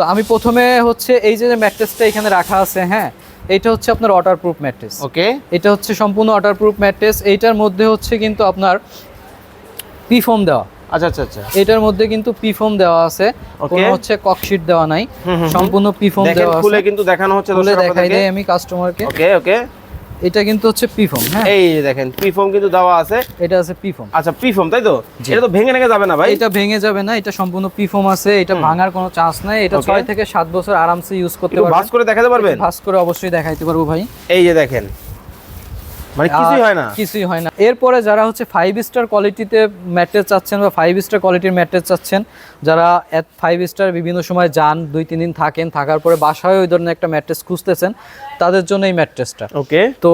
তো আমি প্রথমে হচ্ছে এই যে ম্যাট্রেসটা এখানে রাখা আছে হ্যাঁ এটা হচ্ছে আপনার ওয়াটার প্রুফ ম্যাট্রেস। ওকে। এটা হচ্ছে সম্পূর্ণ ওয়াটার প্রুফ ম্যাট্রেস। এইটার মধ্যে হচ্ছে কিন্তু আপনার পি ফোম দেওয়া। আচ্ছা আচ্ছা আচ্ছা। এটার মধ্যে কিন্তু পি ফোম দেওয়া আছে। কোনো হচ্ছে ককশিট দেওয়া নাই। সম্পূর্ণ পি ফোম দেখেন দেওয়া খুলে কিন্তু দেখানো হচ্ছে খুলে দেখাই। দেয় আমি কাস্টমারকে ওকে ওকে। এটা কিন্তু হচ্ছে পি ফোম হ্যাঁ? এই দেখেন পিফোম কিন্তু দেওয়া আছে। এটা আছে পি ফোম আচ্ছা পিফোম তাই তো? এটা তো ভেঙে ভেঙে যাবে না ভাই? এটা ভেঙে যাবে না এটা সম্পূর্ণ পি ফোম আছে এটা ভাঙার কোনো চান্স নাই এটা Okay. ছয় থেকে সাত বছর আরামসে ইউজ করতে একটু ভাঁজ করে দেখাতে পারবেন? ভাস করে অবশ্যই দেখাইতে পারব ভাই। এই যে দেখেন মানে কিছুই হয় না। কিছুই হয় না। এরপরে যারা হচ্ছে ফাইভ স্টার কোয়ালিটিতে ম্যাট্রেস চাচ্ছেন বা ফাইভ স্টার কোয়ালিটির ম্যাট্রেস চাচ্ছেন যারা ফাইভ স্টার বিভিন্ন সময় যান দুই তিন দিন থাকেন থাকার পরে বাসায় ওই ধরনের একটা ম্যাট্রেস খুঁজতেছেন তাদের জন্য এই ম্যাট্রেসটা। ওকে। তো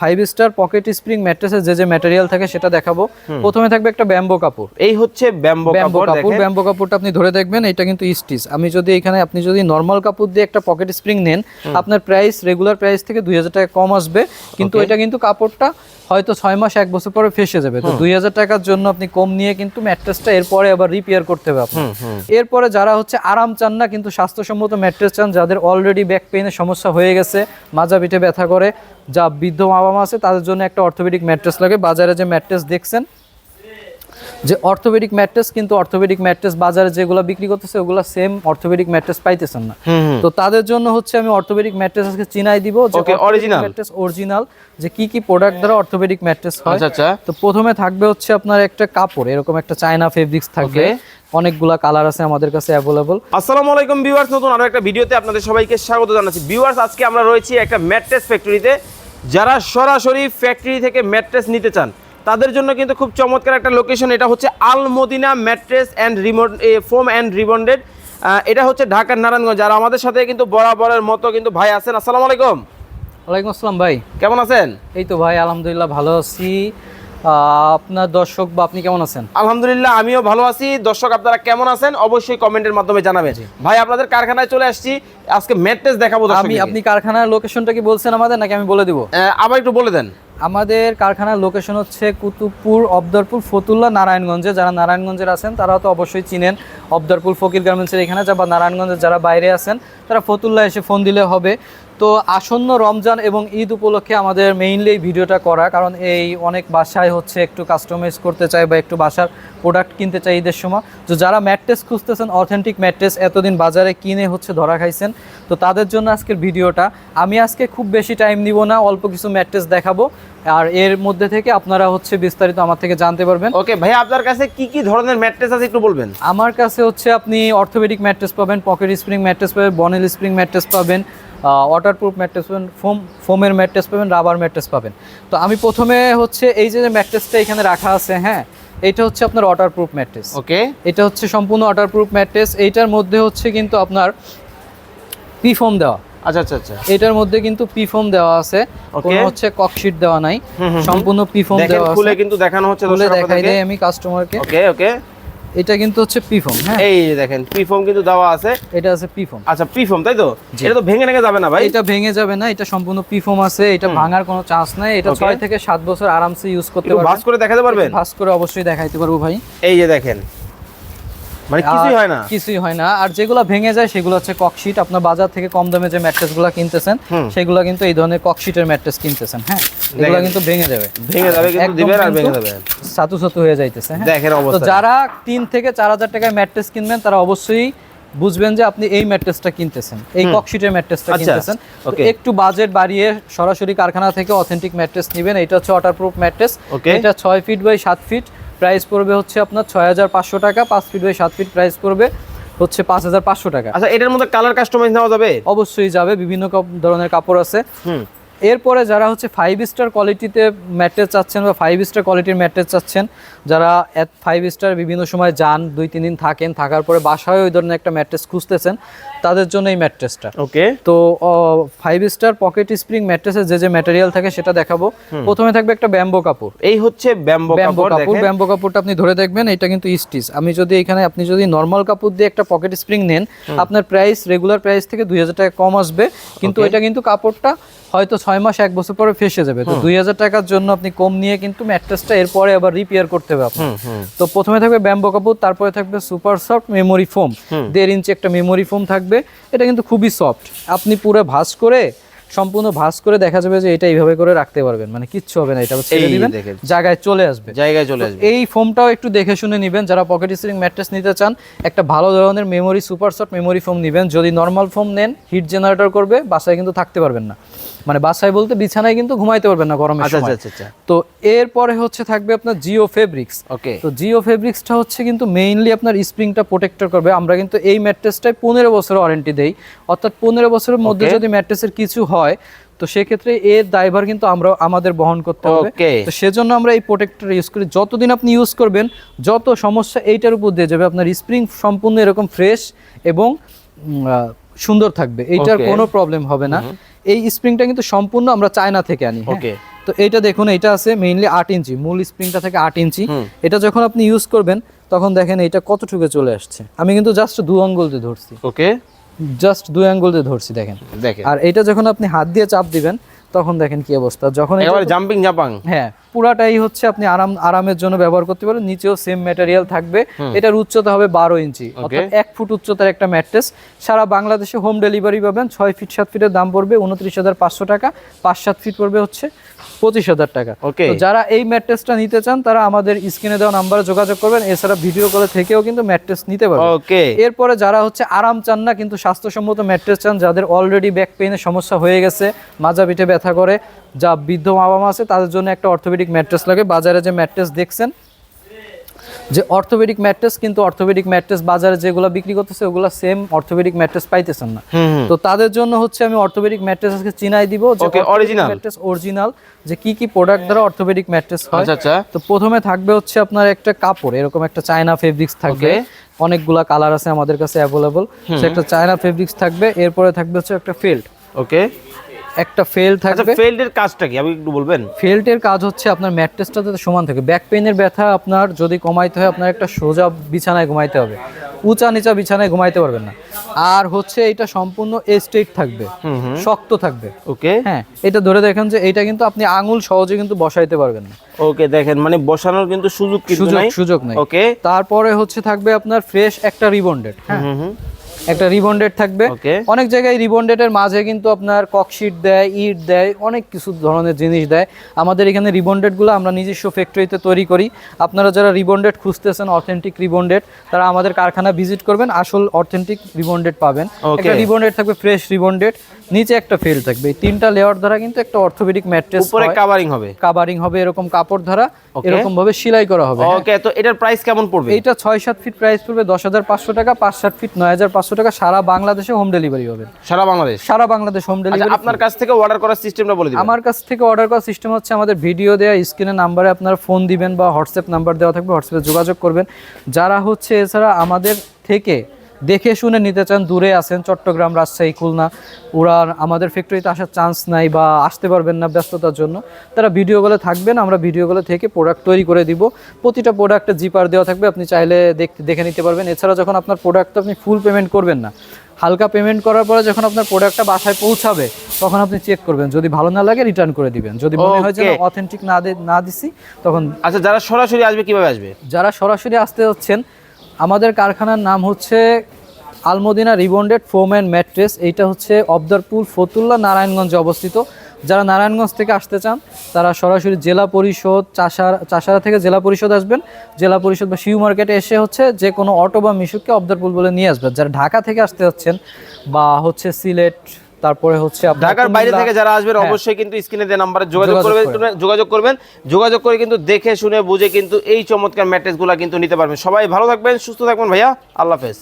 ফাইভ স্টার পকেট স্প্রিং ম্যাট্রেসের যে যে ম্যাটেরিয়াল থাকে সেটা দেখাবো। প্রথমে থাকবে একটা ব্যাম্বো কাপড়। এই হচ্ছে ব্যাম্বো ব্যাম্বো কাপড় কাপড়। ব্যাম্বো কাপড়টা আপনি ধরে দেখবেন এটা কিন্তু স্টিচ আমি যদি এখানে আপনি যদি নর্মাল কাপড় দিয়ে একটা পকেট স্প্রিং নেন আপনার প্রাইস রেগুলার প্রাইস থেকে দুই হাজার টাকা কম আসবে। কিন্তু এটা কিন্তু কাপড়টা হয়তো ছয় মাস এক বছর পরে ফেসে যাবে। তো দুই হাজার টাকার জন্য আপনি কম নিয়ে কিন্তু ম্যাট্রেসটা এরপরে আবার রিপেয়ার করতে হবে আপনার এরপরে যারা হচ্ছে আরাম চান না কিন্তু স্বাস্থ্যসম্মত ম্যাট্রেস চান যাদের অলরেডি ব্যাক পেইনের সমস্যা হয়ে গেছে মাজা পিঠে ব্যথা করে যা বৃদ্ধ মা বাবা আছে তাদের জন্য একটা অর্থোপেডিক ম্যাট্রেস লাগে। বাজারে যে ম্যাট্রেস দেখছেন যে অর্থোপেডিক ম্যাট্রেস কিন্তু অর্থোপেডিক ম্যাট্রেস বাজারে যেগুলো বিক্রি করতেছে ওগুলো সেম অর্থোপেডিক ম্যাট্রেস পাইতেছেন না। তো তাদের জন্য হচ্ছে আমি অর্থোপেডিক ম্যাট্রেস আজকে চিনাই দিব Okay, original. ম্যাট্রেস অরিজিনাল যে কি কি প্রোডাক্ট দ্বারা অর্থোপেডিক ম্যাট্রেস হয়। আচ্ছা আচ্ছা। তো প্রথমে থাকবে হচ্ছে আপনার একটা কাপড় এরকম একটা চায়না ফেব্রিক্স থাকবে। অনেকগুলা কালার আছে আমাদের কাছে অ্যাভেলেবল আসসালামু আলাইকুম ভিউয়ার্স নতুন আরও একটা ভিডিওতে আপনাদের সবাইকে স্বাগত জানাচ্ছি। ভিউয়ার্স আজকে আমরা রয়েছি একটা ম্যাট্রেস ফ্যাক্টরিতে যারা সরাসরি ফ্যাক্টরি থেকে ম্যাট্রেস নিতে চান তাদের জন্য কিন্তু খুব চমৎকার একটা লোকেশন এটা হচ্ছে Al Madina mattress and remote foam and rebonded. এটা হচ্ছে ঢাকার নারায়ণগঞ্জ। যারা আমাদের সাথে কিন্তু বরাবরের মতো কিন্তু ভাই আছেন। আসসালামু আলাইকুম। ওয়ালাইকুম আসসালাম ভাই। কেমন আছেন? এই তো ভাই আলহামদুলিল্লাহ ভালো আছি। আপনার দর্শক বা আপনি কেমন আছেন? আলহামদুলিল্লাহ আমিও ভালো আছি। দর্শক আপনারা কেমন আছেন? অবশ্যই কমেন্টের মাধ্যমে জানাবেন। ভাই আপনাদের কারখানায় চলে আসছি। আজকে ম্যাট্রেস দেখাবো আমি আপনি কারখানার লোকেশনটা কি বলছেন আমাদের নাকি আমি বলে দিব? আবার একটু বলে দেন। আমাদের কারখানার লোকেশন হচ্ছে কুতুবপুর, অবদরপুর, ফতুল্লা, নারায়ণগঞ্জে। যারা নারায়ণগঞ্জের আছেন তারা তো অবশ্যই চিনেন অবদরপুর ফকির গার্মেন্টসের এখানে যা বা নারায়ণগঞ্জের যারা বাইরে আছেন, তারা ফতুল্লা এসে ফোন দিলে হবে। তো আসন্ন রমজান এবং ঈদ উপলক্ষে আমাদের মেইনলি ভিডিওটা করা কারণ এই অনেক বাসায় হচ্ছে একটু কাস্টমাইজ করতে চায় বা একটু বাসার প্রোডাক্ট কিনতে চাই ঈদের সময়। তো যারা ম্যাট্রেস খুঁজতেছেন অথেন্টিক ম্যাট্রেস এতদিন বাজারে কিনে হচ্ছে ধরা খাইছেন তো তাদের জন্য আজকের ভিডিওটা। আমি আজকে খুব বেশি টাইম নিব না অল্প কিছু ম্যাট্রেস দেখাবো। আর এর মধ্যে থেকে আপনারা হচ্ছে বিস্তারিত আমার থেকে জানতে পারবেন। ওকে ভাই আপনার কাছে কি কি ধরনের ম্যাট্রেস আছে একটু বলবেন? আমার কাছে হচ্ছে আপনি অর্থোপেডিক ম্যাট্রেস পাবেন পকেট স্প্রিং ম্যাট্রেস পাবেন বনেল স্প্রিং ম্যাট্রেস পাবেন ওয়াটারপ্রুফ ম্যাট্রেস পাবেন ফোম ফোমের ম্যাট্রেস পাবেন রাবার ম্যাট্রেস পাবেন। তো আমি প্রথমে হচ্ছে এই যে ম্যাট্রেসটা এখানে রাখা আছে হ্যাঁ এটা হচ্ছে আপনার ওয়াটারপ্রুফ ম্যাট্রেস ওকে। এটা হচ্ছে সম্পূর্ণ ওয়াটারপ্রুফ ম্যাট্রেস এইটার মধ্যে হচ্ছে কিন্তু আপনার পি ফোম দেওয়া। আচ্ছা আচ্ছা আচ্ছা। এটার মধ্যে কিন্তু পি ফোম দেওয়া আছে. কোনো হচ্ছে ককশিট দেওয়া নাই। সম্পূর্ণ পি ফোম দেখেন দেওয়া খুলে কিন্তু দেখানো হচ্ছে খুলে দেখাই দেয় আমি কাস্টমারকে ওকে ওকে। এটা কিন্তু হচ্ছে পি ফোম হ্যাঁ? এই দেখেন পিফম কিন্তু দেওয়া আছে। এটা আছে পি ফোম আচ্ছা পিফম তাই তো। এটা তো ভেঙে ভেঙে যাবে না ভাই? এটা ভেঙে যাবে না এটা সম্পূর্ণ পি ফোম আছে এটা ভাঙার কোনো চান্স নাই। এটা Okay. ছয় থেকে সাত বছর আরামসে ইউজ করতে পারবেন। ভাস করে দেখাতে পারবেন? ভাস করে অবশ্যই দেখাইতে পারব ভাই। এই যে দেখেন মানে কিছুই হয় না। কিছুই হয় না। আর যেগুলো ভেঙে যায় সেগুলো হচ্ছে ককশিট আপনার বাজার থেকে কম দামে যে কিনতেছেন সেগুলো কিন্তু এই ধরনের ককশিটের ম্যাট্রেস কিনতেছেন হ্যাঁ? এগুলো কিন্তু ভেঙে যাবে। ভেঙে যাবে কিন্তু দিবেন আর ভেঙে যাবে। সাতু সাতু হয়ে যাইতেছে দেখেন তো যারা তিন থেকে চার হাজার টাকায় ম্যাট্রেস কিনবেন তারা অবশ্যই বুঝবেন যে আপনি এই ম্যাট্রেসটা কিনতেছেন এই ককশিটের ম্যাট্রেসটা আচ্ছা, কিনতেছেন। একটু বাজেট বাড়িয়ে সরাসরি কারখানা থেকে অথেন্টিক ম্যাট্রেস নেবেন এটা হচ্ছে ওয়াটারপ্রুফ ম্যাট্রেস এটা ছয় ফিট বাই সাত ফিট প্রাইস পড়বে হচ্ছে আপনার ছয় হাজার পাঁচশো টাকা পাঁচ ফিট বাই সাত ফিট প্রাইস পড়বে হচ্ছে পাঁচ হাজার পাঁচশো টাকা। আচ্ছা এটার মধ্যে কালার কাস্টমাইজ নেওয়া যাবে? অবশ্যই যাবে বিভিন্ন ধরনের কাপড় আছে। এরপরে যারা হচ্ছে ফাইভ স্টার কোয়ালিটিতে ম্যাট্রেস চাচ্ছেন বা ফাইভ স্টার কোয়ালিটির ম্যাট্রেস চাচ্ছেন যারা ফাইভ স্টার বিভিন্ন সময় যান দুই তিন দিন থাকেন থাকার পরে বাসায় ওই ধরনের একটা ম্যাট্রেস খুঁজতেছেন তাদের জন্য এই ম্যাট্রেসটা। ওকে। তো ফাইভ স্টার পকেট স্প্রিং ম্যাট্রেসের যে যে ম্যাটেরিয়াল থাকে সেটা দেখাবো। প্রথমে থাকবে একটা ব্যাম্বো কাপড়। এই হচ্ছে ব্যাম্বো কাপড় ব্যাম্বো কাপড়টা আপনি ধরে দেখবেন এটা কিন্তু স্টিচ আমি যদি এখানে আপনি যদি নর্মাল কাপড় দিয়ে একটা পকেট স্প্রিং নেন আপনার প্রাইস রেগুলার প্রাইস থেকে দুই হাজার টাকা কম আসবে। কিন্তু এটা কিন্তু কাপড়টা হয়তো ছয় মাস এক বছর পরে ফেসে যাবে। তো দুই হাজার টাকার জন্য আপনি কম নিয়ে কিন্তু ম্যাট্রেসটা এরপরে আবার রিপেয়ার করতে হবে তো প্রথমে থাকবে ব্যাম্বো কাপড় তারপরে থাকবে সুপার সফট মেমোরি ফোম দেড় ইঞ্চি একটা মেমোরি ফোম থাকবে। এটা কিন্তু খুবই সফট আপনি পুরো ভাস করে সম্পূর্ণ ভাঁজ করে দেখা যাবে যে এটা এইভাবে করে রাখতে পারবেন। মানে কিচ্ছু হবে না এটা ছেড়ে দিবেন জায়গায় চলে আসবে। জায়গায় চলে আসবে। এই ফোমটাও একটু দেখে শুনে নেবেন যারা পকেট স্প্রিং ম্যাট্রেস নিতে চান একটা ভালো ধরনের memory super soft memory foam নেবেন। যদি নর্মাল ফোম নেন হিট জেনারেটর করবে বাসায় কিন্তু থাকতে পারবেন না। মানে বাসায় বলতে বিছানায় কিন্তু ঘুমাইতে পারবেন না গরমের আচ্ছা আচ্ছা আচ্ছা তো এরপরে হচ্ছে থাকবে আপনার জিও ফেব্রিক্স ওকে তো জিও ফেব্রিক্সটা হচ্ছে কিন্তু মেইনলি আপনার স্প্রিংটা প্রোটেক্টর করবে। আমরা কিন্তু এই ম্যাট্রেসটায় পনেরো বছর ওয়ারেন্টি দেই। অর্থাৎ পনেরো বছরের মধ্যে. যদি ম্যাট্রেসের কিছু হয় তো সেক্ষেত্রে এর দায়ভার কিন্তু আমরা আমাদের বহন করতে হবে। তো সেজন্য আমরা এই প্রোটেক্টর ইউজ করি। যতদিন আপনি ইউজ করবেন যত সমস্যা এইটার উপর দিয়ে যাবে আপনার স্প্রিং সম্পূর্ণ এরকম ফ্রেশ এবং সুন্দর থাকবে। এইটার কোনো প্রবলেম হবে না। এই স্প্রিংটা কিন্তু সম্পূর্ণ আমরা চায়না থেকে আনি হ্যাঁ? ওকে তো এইটা দেখুন এটা আছে মেইনলি আট ইঞ্চি। মূল স্প্রিংটা থেকে আট ইঞ্চি। এটা যখন আপনি ইউজ করবেন তখন দেখেন এটা কতটুকু চলে আসছে। আমি কিন্তু জাস্ট দু আঙ্গুল দিয়ে ধরছি। ওকে জাস্ট দুই আঙ্গুল দিয়ে ধরছি দেখেন। দেখেন। আর এটা যখন আপনি হাত দিয়ে চাপ দিবেন তখন দেখেন কি অবস্থা। যখন একেবারে জাম্পিং জাপাং হ্যাঁ পুরাটাই হচ্ছে আপনি আরাম আরামের জন্য ব্যবহার করতে পারেন নিচেও সেম ম্যাটেরিয়াল থাকবে। এটার উচ্চতা হবে বারো ইঞ্চি অর্থাৎ এক ফুট উচ্চতার একটা ম্যাট্রেস সারা বাংলাদেশে হোম ডেলিভারি পাবেন ছয় ফিট সাত ফিটের দাম পড়বে উনত্রিশ হাজার পাঁচশো টাকা পাঁচ সাত ফিট পড়বে হচ্ছে। পঁচিশ হাজার টাকা। ওকে যারা এই ম্যাট্রেসটা নিতে চান তারা আমাদের স্ক্রিনে দেওয়া নাম্বারে যোগাযোগ করবেন। এছাড়া ভিডিও কলে থেকেও কিন্তু ম্যাট্রেস নিতে পারবেন। ওকে এরপরে যারা হচ্ছে আরাম চান না কিন্তু স্বাস্থ্যসম্মত ম্যাট্রেস চান যাদের অলরেডি ব্যাক পেইনের সমস্যা হয়ে গেছে মাজা পিঠে ব্যথা করে যা বৃদ্ধ মা বাবা আছে তাদের জন্য একটা অর্থোপেডিক ম্যাট্রেস লাগে। বাজারে যে ম্যাট্রেস দেখছেন যে অর্থোপেডিক ম্যাট্রেস কিন্তু অর্থোপেডিক ম্যাট্রেস বাজারে যেগুলো বিক্রি করতেছে ওগুলো সেম অর্থোপেডিক ম্যাট্রেস পাইতেছেন না। তো তাদের জন্য হচ্ছে আমি অর্থোপেডিক ম্যাট্রেস আজকে চিনাই দিব যে Okay, original। ম্যাট্রেস অরিজিনাল যে কি কি প্রোডাক্ট দ্বারা অর্থোপেডিক ম্যাট্রেস হয়। আচ্ছা আচ্ছা। তো প্রথমে থাকবে হচ্ছে আপনার একটা কাপড় এরকম একটা চায়না ফেব্রিক্স থাকবে. অনেকগুলা কালার আছে আমাদের কাছে অ্যাভেলেবল সে একটা চায়না ফেব্রিক্স থাকবে এরপরে থাকবে হচ্ছে একটা ফেল্ট ওকে একটা ফেল আচ্ছা থাকবে। ফেল্ডের কাজটা কি? আপনি একটু বলবেন। ফেল্টের কাজ হচ্ছে আপনার ম্যাট্রেসটা যাতে সমান থাকে। ব্যাক পেইনের ব্যথা আপনার যদি কমাইতে হয় আপনার একটা সোজা বিছানায় ঘুমাইতে হবে। উঁচা নিচা বিছানায় ঘুমাইতে পারবেন না। আর হচ্ছে এটা সম্পূর্ণ এস্টেট থাকবে। শক্ত থাকবে। ওকে হ্যাঁ এটা ধরে দেখেন যে এটা কিন্তু আপনি আঙুল সহজে কিন্তু বসাইতে পারবেন না। ওকে দেখেন মানে বসানোর কিন্তু সুযোগ কিন্তু সুযোগ নাই। সুযোগ নাই। ওকে তারপরে হচ্ছে থাকবে আপনার ফ্রেশ একটা রিবন্ডেড হ্যাঁ। একটা রিবন্ডেড থাকবে। অনেক জায়গায় রিবন্ডেডের মাঝে কিন্তু আপনার ককশিট দেয় ইট দেয় অনেক কিছু ধরনের জিনিস দেয়। আমাদের এখানে রিবন্ডেডগুলো আমরা নিজস্ব ফ্যাক্টরিতে তৈরি করি। আপনারা যারা রিবন্ডেড খুঁজতেছেন অথেন্টিক রিবন্ডেড তারা আমাদের কারখানা ভিজিট করবেন আসল অথেন্টিক রিবন্ডেড পাবেন। একটা রিবন্ডেড থাকবে ফ্রেশ রিবন্ডেড নিচে একটা ফেল থাকবে। এই তিনটা লেয়ার দ্বারা কিন্তু একটা অর্থোপেডিক ম্যাট্রেস উপরে কাভারিং হবে। কাভারিং হবে এরকম কাপড় দ্বারা এরকম ভাবে সেলাই করা হবে। ওকে তো এটার প্রাইস কেমন পড়বে? এটা ছয় সাত ফিট প্রাইস পড়বে দশ হাজার পাঁচশো টাকা পাঁচ সাত ফিট নয় হাজার পাঁচশো টাকা সারা বাংলাদেশে হোম ডেলিভারি হবে। সারা বাংলাদেশ? সারা বাংলাদেশ হোম ডেলিভারি আপনার কাছ থেকে অর্ডার করার সিস্টেমটা বলে দিন আমার কাছ থেকে অর্ডার করার সিস্টেম হচ্ছে আমাদের ভিডিও দেওয়া স্ক্রিনে নাম্বারে আপনার ফোন দিবেন বা হোয়াটসঅ্যাপ নাম্বার দেওয়া থাকবে হোয়াটসঅ্যাপে যোগাযোগ করবেন। যারা হচ্ছে এছাড়া আমাদের থেকে দেখে শুনে নিতে চান দূরে আছেন চট্টগ্রাম রাজশাহী খুলনা। ওরা আমাদের ফ্যাক্টরিতে আসার চান্স নাই বা আসতে পারবেন না ব্যস্ততার জন্য। তারা ভিডিও ভিডিওগুলো থাকবেন আমরা ভিডিও ভিডিওগুলো থেকে প্রোডাক্ট তৈরি করে দিব। প্রতিটা প্রোডাক্টে জিপার দেওয়া থাকবে আপনি চাইলে দেখতে দেখে নিতে পারবেন। এছাড়া যখন আপনার প্রোডাক্ট আপনি ফুল পেমেন্ট করবেন না হালকা পেমেন্ট করার পরে যখন আপনার প্রোডাক্টটা বাসায় পৌঁছাবে তখন আপনি চেক করবেন। যদি ভালো না লাগে রিটার্ন করে দিবেন। যদি মনে হয় যে অথেন্টিক না দে- না দিছি তখন আচ্ছা যারা সরাসরি আসবে কীভাবে আসবে? যারা সরাসরি আসতে হচ্ছেন আমাদের কারখানার নাম হচ্ছে Al Madina rebonded foam and mattress. এইটা হচ্ছে অবদারপুর ফতুল্লা নারায়ণগঞ্জে অবস্থিত। যারা নারায়ণগঞ্জ থেকে আসতে চান, তারা সরাসরি জেলা পরিষদ চাষার চাষারা থেকে জেলা পরিষদ আসবেন। জেলা পরিষদ বা শিউ মার্কেটে এসে হচ্ছে যে কোনো অটো বা মিশুককে অবদারপুর বলে নিয়ে আসবেন। যারা ঢাকা থেকে আসতে হচ্ছেন বা হচ্ছে সিলেট তারপরে হচ্ছে ঢাকার বাইরে থেকে যারা আসবেন হ্যাঁ। অবশ্যই কিন্তু স্ক্রিনে দেওয়া নাম্বারে যোগাযোগ যোগাযোগ করবেন যোগাযোগ করবেন যোগাযোগ করে কিন্তু দেখে শুনে বুঝে কিন্তু এই চমৎকার ম্যাট্রেসগুলো কিন্তু নিতে পারবেন। সবাই ভালো থাকবেন সুস্থ থাকবেন ভাইয়া আল্লাহ হাফেজ।